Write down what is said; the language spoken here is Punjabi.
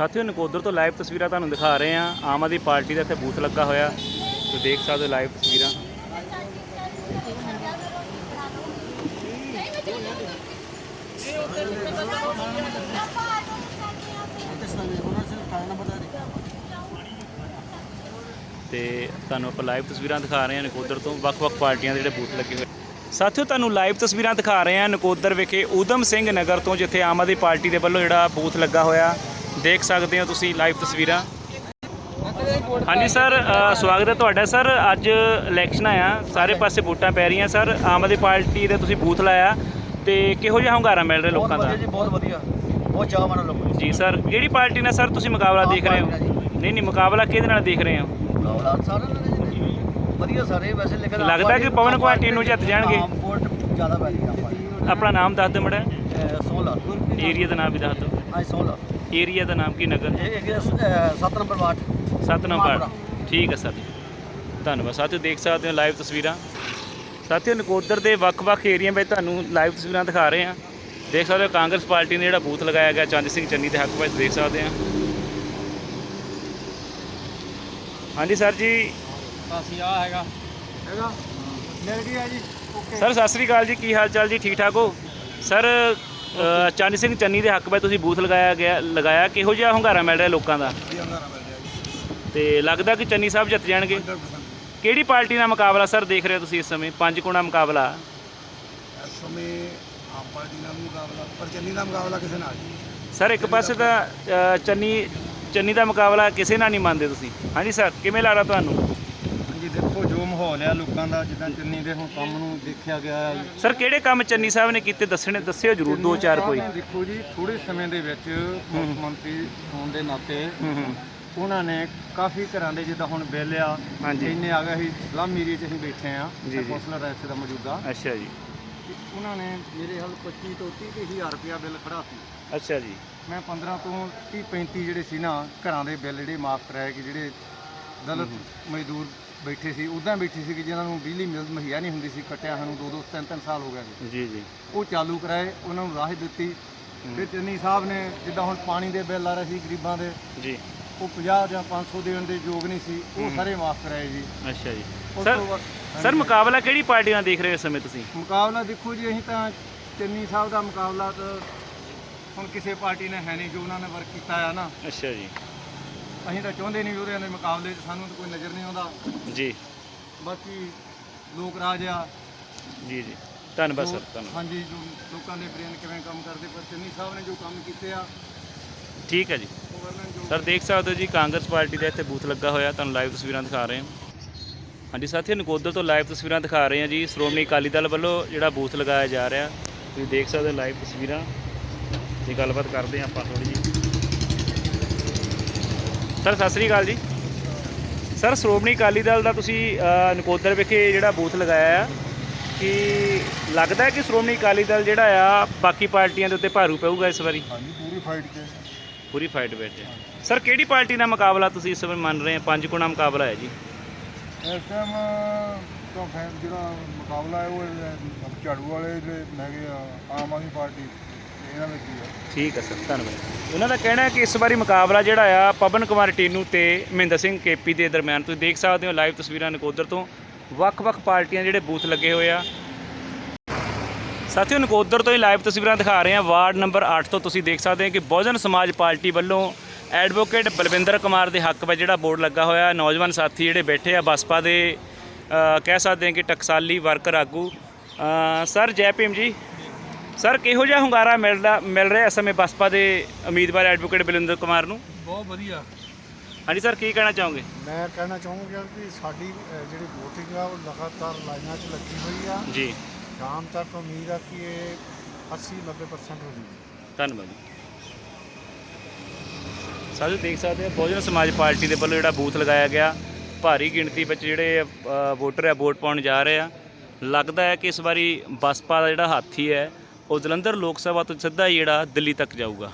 ਸਾਥੀਓ, ਨਕੋਦਰ ਤੋਂ ਲਾਈਵ ਤਸਵੀਰਾਂ ਤੁਹਾਨੂੰ ਦਿਖਾ ਰਹੇ ਹਾਂ। ਆਮ ਆਦਮੀ ਪਾਰਟੀ ਦਾ ਇੱਥੇ ਬੂਥ ਲੱਗਾ ਹੋਇਆ। ਤੁਸੀਂ ਦੇਖ ਸਕਦੇ ਹੋ ਲਾਈਵ ਤਸਵੀਰਾਂ। ਤੇ ਤੁਹਾਨੂੰ ਆਪਾਂ ਲਾਈਵ ਤਸਵੀਰਾਂ ਦਿਖਾ ਰਹੇ ਹਾਂ ਨਕੋਦਰ ਤੋਂ। ਵੱਖ-ਵੱਖ ਪਾਰਟੀਆਂ ਦੇ ਜਿਹੜੇ ਬੂਥ ਲੱਗੇ ਹੋਏ। ਸਾਥੀਓ, ਤੁਹਾਨੂੰ ਲਾਈਵ ਤਸਵੀਰਾਂ ਦਿਖਾ ਰਹੇ ਹਾਂ ਨਕੋਦਰ ਵਿਖੇ। ਊਧਮ ਸਿੰਘ ਨਗਰ ਤੋਂ, ਜਿੱਥੇ ਆਮ ਆਦਮੀ ਪਾਰਟੀ ਦੇ ਵੱਲੋਂ ਜਿਹੜਾ ਬੂਥ ਲੱਗਾ ਹੋਇਆ। ਦੇਖ ਸਕਦੇ ਹੋ ਤੁਸੀਂ ਲਾਈਵ ਤਸਵੀਰਾਂ। ਹਾਂਜੀ ਸਰ ਸਵਾਗਤ ਹੈ ਤੁਹਾਡਾ। ਸਰ ਅੱਜ ਇਲੈਕਸ਼ਨ ਆਇਆ। ਸਾਰੇ ਪਾਸੇ ਵੋਟਾਂ ਪੈ ਰਹੀਆਂ ਸਰ। ਆਮ ਆਦਮੀ ਪਾਰਟੀ ਦੇ ਤੁਸੀਂ ਬੂਥ ਲਾਇਆ ਤੇ ਕਿਹੋ ਜਿਹਾ ਹੁੰਗਾਰਾ ਮਿਲ ਰਿਹਾ ਲੋਕਾਂ ਦਾ? ਜੀ ਬਹੁਤ ਵਧੀਆ। ਬਹੁਤ ਚਾਹ ਲੋਕ। ਜੀ ਸਰ ਕਿਹੜੀ ਪਾਰਟੀ ਨਾਲ ਸਰ ਤੁਸੀਂ ਮੁਕਾਬਲਾ ਦੇਖ ਰਹੇ ਹੋ? ਨਹੀਂ ਨਹੀਂ ਮੁਕਾਬਲਾ ਕਿਹਦੇ ਨਾਲ ਦੇਖ ਰਹੇ ਹੋ? ਕੌਲਾ ਸਾਰੇ ਨੇ ਜੀ। ਵਧੀਆ ਸਾਰੇ ਵੈਸੇ ਲੇਕਿਨ ਲੱਗਦਾ ਕਿ ਪਵਨ ਕੁਮਾਰ ਟੀਨੂ ਜਿੱਤ ਜਾਣਗੇ? ਜ਼ਿਆਦਾ ਪੈ ਰਹੀ ਆਪਣਾ ਨਾਮ ਦੱਸ ਦਿਓ ਮੜਾ। 16 ਏਰੀਆ ਦਾ ਨਾਮ ਵੀ ਦੱਸ ਦਿਓ। ਹਾਂ 16 ਏਰੀਆ ਦਾ ਨਾਮ ਕੀ ਨਗਰ? ਇਹ ਇੱਕ 7 ਨੰਬਰ ਵਾਰਡ। ਸੱਤ ਨੰਬਰ ਮਾਮਲਾ। ਠੀਕ ਹੈ ਸਰ ਧੰਨਵਾਦ। ਸਾਥੀਓ ਦੇਖ ਸਕਦੇ ਹੋ ਲਾਈਵ ਤਸਵੀਰਾਂ। ਸਾਥੀਓ ਨਕੋਦਰ ਦੇ ਵੱਖ-ਵੱਖ ਏਰੀਆ ਵਿੱਚ ਤੁਹਾਨੂੰ ਲਾਈਵ ਤਸਵੀਰਾਂ ਦਿਖਾ ਰਹੇ ਹਾਂ। ਦੇਖ ਸਕਦੇ ਹੋ ਕਾਂਗਰਸ ਪਾਰਟੀ ਨੇ ਜਿਹੜਾ ਬੂਥ ਲਗਾਇਆ ਗਿਆ ਚੰਦ ਸਿੰਘ ਚੰਨੀ ਦੇ ਹੱਕ ਵਿੱਚ ਦੇਖ ਸਕਦੇ ਹਾਂ। ਹਾਂਜੀ ਸਰ ਜੀ। ਅਸੀਂ ਆ ਹੈਗਾ। ਹੈਗਾ? ਮਿਲ ਗਿਆ ਜੀ। ਓਕੇ ਸਰ ਸਤਿ ਸ੍ਰੀ ਅਕਾਲ ਜੀ। ਕੀ ਹਾਲ ਚਾਲ ਜੀ? ਠੀਕ ਠਾਕ ਹੋ? ਸਰ ਚੰਦ ਸਿੰਘ ਚੰਨੀ ਦੇ ਹੱਕ ਵਿੱਚ ਤੁਸੀਂ ਬੂਥ ਲਗਾਇਆ ਗਿਆ ਲਗਾਇਆ ਕਿਹੋ ਜਿਹਾ ਹੁੰਗਾਰਾ ਮਿਲ ਰਿਹਾ ਲੋਕਾਂ ਦਾ? ਹੰਗਾਰਾ ਮਿਲ ਰਿਹਾ ਜੀ। ਤੇ ਲੱਗਦਾ ਕਿ ਚੰਨੀ ਸਾਹਿਬ ਜਿੱਤ ਜਾਣਗੇ? 100% ਕਿਹੜੀ ਪਾਰਟੀ ਨਾਲ ਮੁਕਾਬਲਾ ਸਰ ਦੇਖ ਰਹੇ ਹੋ ਤੁਸੀਂ ਇਸ ਸਮੇਂ? ਪੰਜ ਕੋਣਾ ਮੁਕਾਬਲਾ। ਇਸ ਸਮੇਂ ਆਮ ਪਾਰਟੀ ਨਾਲ ਮੁਕਾਬਲਾ ਪਰ ਚੰਨੀ ਦਾ ਮੁਕਾਬਲਾ ਕਿਸੇ ਨਾਲ ਨਹੀਂ। ਸਰ ਇੱਕ ਪਾਸੇ ਤਾਂ ਅ, ਚੰਨੀ ਚੰਨੀ ਦਾ ਮੁਕਾਬਲਾ ਕਿਸੇ ਨਾਲ ਨਹੀਂ ਮੰਨਦੇ ਤੁਸੀਂ। ਹਾਂਜੀ ਸਰ ਕਿਵੇਂ ਲੱਗਦਾ ਤੁਹਾਨੂੰ? ਮਾਹੌਲ ਆ ਲੋਕਾਂ ਦਾ ਜਿੱਦਾਂ ਚੰਨੀ ਦੇ ਹੁਣ ਕੰਮ ਨੂੰ ਦੇਖਿਆ ਗਿਆ ਹੈ ਸਰ ਕਿਹੜੇ ਕੰਮ ਚੰਨੀ ਸਾਹਿਬ ਨੇ ਕੀਤੇ? ਦੱਸਣੇ ਦੱਸਿਓ ਜਰੂਰ ਦੋ ਚਾਰ ਕੋਈ। ਦੇਖੋ ਜੀ ਥੋੜੇ ਸਮੇਂ ਦੇ ਵਿੱਚ ਮੁੱਖ ਮੰਤਰੀ ਹੋਣ ਦੇ ਨਾਤੇ ਹੂੰ ਹੂੰ। ਉਹਨਾਂ ਨੇ ਕਾਫੀ ਘਰਾਂ ਦੇ ਜਿੱਦਾਂ ਹੁਣ ਬਿੱਲ ਆ ਹਾਂਜੀ। ਇੰਨੇ ਆ ਗਏ ਸੀ ਸਲਮ ਏਰੀਆ 'ਚ ਅਸੀਂ ਬੈਠੇ ਆ ਜੀ, ਜੀ। ਕੌਂਸਲਰ ਇੱਥੇ ਦਾ ਮੌਜੂਦਾ। ਅੱਛਾ ਜੀ। ਤੇ ਉਹਨਾਂ ਨੇ ਮੇਰੇ ਹਾਲ 25 ਤੋਂ 30 ਹਜ਼ਾਰ ਰੁਪਇਆ ਬਿੱਲ ਖੜਾ ਸੀ। ਅੱਛਾ ਜੀ। ਮੈਂ 15 ਤੋਂ 30 35 ਜਿਹੜੇ ਸੀ ਨਾ ਘਰਾਂ ਦੇ ਬਿੱਲ ਜਿਹੜੇ ਮਾਫ ਕਰਾਏ ਕਿ ਜਿਹੜੇ ਦਲਿਤ ਮਜ਼ਦੂਰ ਬੈਠੇ ਸੀ ਉਦਾਂ ਬੈਠੇ ਸੀ ਕਿ ਜਿਨ੍ਹਾਂ ਨੂੰ ਬਿਜਲੀ ਮਿਲ ਮੁਹੱਈਆ ਨਹੀਂ ਹੁੰਦੀ ਸੀ ਕੱਟਿਆ ਸਾਨੂੰ ਦੋ ਦੋ ਤਿੰਨ ਤਿੰਨ ਸਾਲ ਹੋ ਗਏ ਜੀ ਜੀ। ਉਹ ਚਾਲੂ ਕਰਾਏ ਉਹਨਾਂ ਨੂੰ ਰਾਹਤ ਦਿੱਤੀ। ਫਿਰ ਚੰਨੀ ਸਾਹਿਬ ਨੇ ਜਿੱਦਾਂ ਹੁਣ ਪਾਣੀ ਦੇ ਬਿੱਲ ਆ ਰਹੇ ਸੀ ਗਰੀਬਾਂ ਦੇ। ਜੀ। ਉਹ 50 ਜਾਂ 500 ਦੇਣ ਦੇ ਯੋਗ ਨਹੀਂ ਸੀ ਉਹ ਸਾਰੇ ਮਾਫ ਕਰਾਏ ਜੀ। ਅੱਛਾ ਜੀ। ਉਸ ਸਰ ਤੋਂ ਬਾਅਦ ਸਰ ਮੁਕਾਬਲਾ ਕਿਹੜੀ ਪਾਰਟੀ ਨਾਲ ਦੇਖ ਰਹੇ ਹੋ ਇਸ ਸਮੇਂ ਤੁਸੀਂ? ਮੁਕਾਬਲਾ ਦੇਖੋ ਜੀ ਅਸੀਂ ਤਾਂ ਚੰਨੀ ਸਾਹਿਬ ਦਾ ਮੁਕਾਬਲਾ ਤਾਂ ਹੁਣ ਕਿਸੇ ਪਾਰਟੀ ਨੇ ਹੈ ਨਹੀਂ ਜੋ ਉਹਨਾਂ ਨੇ ਵਰਕ ਕੀਤਾ ਆ ਨਾ। ਅੱਛਾ ਜੀ। ਅਸੀਂ ਤਾਂ ਚਾਹੁੰਦੇ ਨਹੀਂ ਉਹਦੇ ਦੇ ਮੁਕਾਬਲੇ 'ਚ ਸਾਨੂੰ ਤਾਂ ਕੋਈ ਨਜ਼ਰ ਨਹੀਂ ਆਉਂਦਾ। ਜੀ। ਬਾਕੀ ਲੋਕ ਰਾਜ ਆ। ਜੀ ਜੀ। ਧੰਨਵਾਦ ਸਰ ਧੰਨਵਾਦ। ਹਾਂਜੀ ਜੋ ਲੋਕਾਂ ਦੇ ਬ੍ਰੇਨ ਕਿਵੇਂ ਕੰਮ ਕਰਦੇ ਪਰ ਚੰਨੀ ਸਾਹਿਬ ਨੇ ਜੋ ਕੰਮ ਕੀਤੇ ਆ ਠੀਕ ਹੈ ਜੀ। ਸਰ ਦੇਖ ਸਕਦੇ ਹੋ ਜੀ ਕਾਂਗਰਸ ਪਾਰਟੀ ਦਾ ਇੱਥੇ ਬੂਥ ਲੱਗਾ ਹੋਇਆ ਤੁਹਾਨੂੰ ਲਾਈਵ ਤਸਵੀਰਾਂ ਦਿਖਾ ਰਹੇ ਹਾਂ। ਹਾਂਜੀ ਸਾਥੀਓ ਨਕੋਦਰ ਤੋਂ ਲਾਈਵ ਤਸਵੀਰਾਂ ਦਿਖਾ ਰਹੇ ਹਾਂ ਜੀ ਸ਼੍ਰੋਮਣੀ ਅਕਾਲੀ ਦਲ ਵੱਲੋਂ ਜਿਹੜਾ ਬੂਥ ਲਗਾਇਆ ਜਾ ਰਿਹਾ। ਤੁਸੀਂ ਦੇਖ ਸਕਦੇ ਹੋ ਲਾਈਵ ਤਸਵੀਰਾਂ। ਦੀ ਗੱਲਬਾਤ ਕਰਦੇ ਹਾਂ ਆਪਾਂ ਥੋੜੀ ਜੀ ਸਰ ਸਤਿ ਸ੍ਰੀ ਅਕਾਲ ਜੀ। ਸਰ ਸ਼੍ਰੋਮਣੀ ਅਕਾਲੀ ਦਲ ਦਾ ਤੁਸੀਂ ਨਕੋਦਰ ਵਿਖੇ ਜਿਹੜਾ ਬੂਥ ਲਗਾਇਆ ਆ ਕਿ ਲੱਗਦਾ ਹੈ ਕਿ ਸ਼੍ਰੋਮਣੀ ਅਕਾਲੀ ਦਲ ਜਿਹੜਾ ਆ ਬਾਕੀ ਪਾਰਟੀਆਂ ਦੇ ਉੱਤੇ ਭਾਰੂ ਪਊਗਾ ਇਸ ਵਾਰੀ? ਹਾਂਜੀ ਪੂਰੀ ਫਾਈਟ ਤੇ। ਪੂਰੀ ਫਾਈਟ ਵਿੱਚ। ਸਰ ਕਿਹੜੀ ਪਾਰਟੀ ਨਾਲ ਮੁਕਾਬਲਾ ਤੁਸੀਂ ਇਸ ਸਮੇਂ ਮੰਨ ਰਹੇ ਹੋ ਪੰਜ ਕੋਣਾ ਮੁਕਾਬਲਾ ਹੈ ਜੀ। ਇਸ ਟਾਈਮ ਤਾਂ ਜਿਹੜਾ ਮੁਕਾਬਲਾ ਹੈ ਉਹ ਝਾੜੂ ਵਾਲੇ ਜਿਹੜੇ ਹੈਗੇ ਆ ਆਮ ਆਦਮੀ ਪਾਰਟੀ। ਆ ਠੀਕ ਹੈ ਸਰ, ਧੰਨਵਾਦ। ਉਹਨਾਂ ਦਾ ਕਹਿਣਾ ਹੈ ਕਿ ਇਸ ਵਾਰੀ ਮੁਕਾਬਲਾ ਜਿਹੜਾ ਆ, ਪਵਨ ਕੁਮਾਰ ਟੀਨੂ ਤੇ ਮਹਿੰਦਰ ਸਿੰਘ ਕੇਪੀ ਦੇ ਦਰਮਿਆਨ ਤੁਸੀਂ ਦੇਖ ਸਕਦੇ ਹੋ ਲਾਈਵ ਤਸਵੀਰਾਂ ਨਕੋਦਰ ਤੋਂ। ਵੱਖ-ਵੱਖ ਪਾਰਟੀਆਂ ਜਿਹੜੇ ਬੂਥ ਲੱਗੇ ਹੋਏ ਆ। ਸਾਥੀਓ, ਨਕੋਦਰ ਤੋਂ ਹੀ ਲਾਈਵ ਤਸਵੀਰਾਂ ਦਿਖਾ ਰਹੇ ਹਾਂ। ਵਾਰਡ ਨੰਬਰ 8 ਤੋਂ ਤੁਸੀਂ ਦੇਖ ਸਕਦੇ ਹੋ ਕਿ ਬਹੁਜਨ ਸਮਾਜ ਪਾਰਟੀ ਵੱਲੋਂ ਐਡਵੋਕੇਟ ਬਲਵਿੰਦਰ ਕੁਮਾਰ ਦੇ ਹੱਕ ਵਿੱਚ ਜਿਹੜਾ ਬੋਰਡ ਲੱਗਾ ਹੋਇਆ, ਨੌਜਵਾਨ ਸਾਥੀ ਜਿਹੜੇ ਬੈਠੇ ਆ ਬਸਪਾ ਦੇ ਕਹਿ ਸਕਦੇ ਹਾਂ ਕਿ ਟਕਸਾਲੀ ਵਰਕਰ ਆਗੂ। ਸਰ, ਜੈ ਭੀਮ ਜੀ। ਸਰ ਕਿਹੋ ਜਿਹਾ ਹੁੰਗਾਰਾ ਮਿਲਦਾ ਮਿਲ ਰਿਹਾ ਇਸ ਸਮੇਂ ਬਸਪਾ ਦੇ ਉਮੀਦਵਾਰ ਐਡਵੋਕੇਟ ਬਲਵਿੰਦਰ ਕੁਮਾਰ ਨੂੰ? ਬਹੁਤ ਵਧੀਆ। ਹਾਂਜੀ ਸਰ ਕੀ ਕਹਿਣਾ ਚਾਹੋਗੇ? ਮੈਂ ਕਹਿਣਾ ਚਾਹੂੰਗਾ ਕਿ ਸਾਡੀ ਅਹ, ਜਿਹੜੀ VOTING ਆ ਉਹ ਲਗਾਤਾਰ ਲਾਈਨਾਂ 'ਚ ਲੱਗੀ ਹੋਈ ਆ। ਜੀ। ਸ਼ਾਮ ਤੱਕ ਉਮੀਦ ਆ ਕਿ ਇਹ 80 90% ਹੋ ਜੂਗੀ ਧੰਨਵਾਦ। ਜੀ ਸਾਰੇ ਦੇਖ ਸਕਦੇ ਹੋ ਬਹੁਜਨ ਸਮਾਜ ਪਾਰਟੀ ਦੇ ਵੱਲੋਂ ਜਿਹੜਾ ਬੂਥ ਲਗਾਇਆ ਗਿਆ ਭਾਰੀ ਗਿਣਤੀ ਵਿੱਚ ਜਿਹੜੇ ਅ, ਵੋਟਰ ਆ ਵੋਟ ਪਾਉਣ ਜਾ ਰਹੇ ਆ। ਲੱਗਦਾ ਹੈ ਕਿ ਇਸ ਵਾਰੀ ਬਸਪਾ ਦਾ ਜਿਹੜਾ ਹਾਥੀ ਹੈ ਉਹ ਜਲੰਧਰ ਲੋਕ ਸਭਾ ਤੋਂ ਸਿੱਧਾ ਹੀ ਜਿਹੜਾ ਦਿੱਲੀ ਤੱਕ ਜਾਊਗਾ।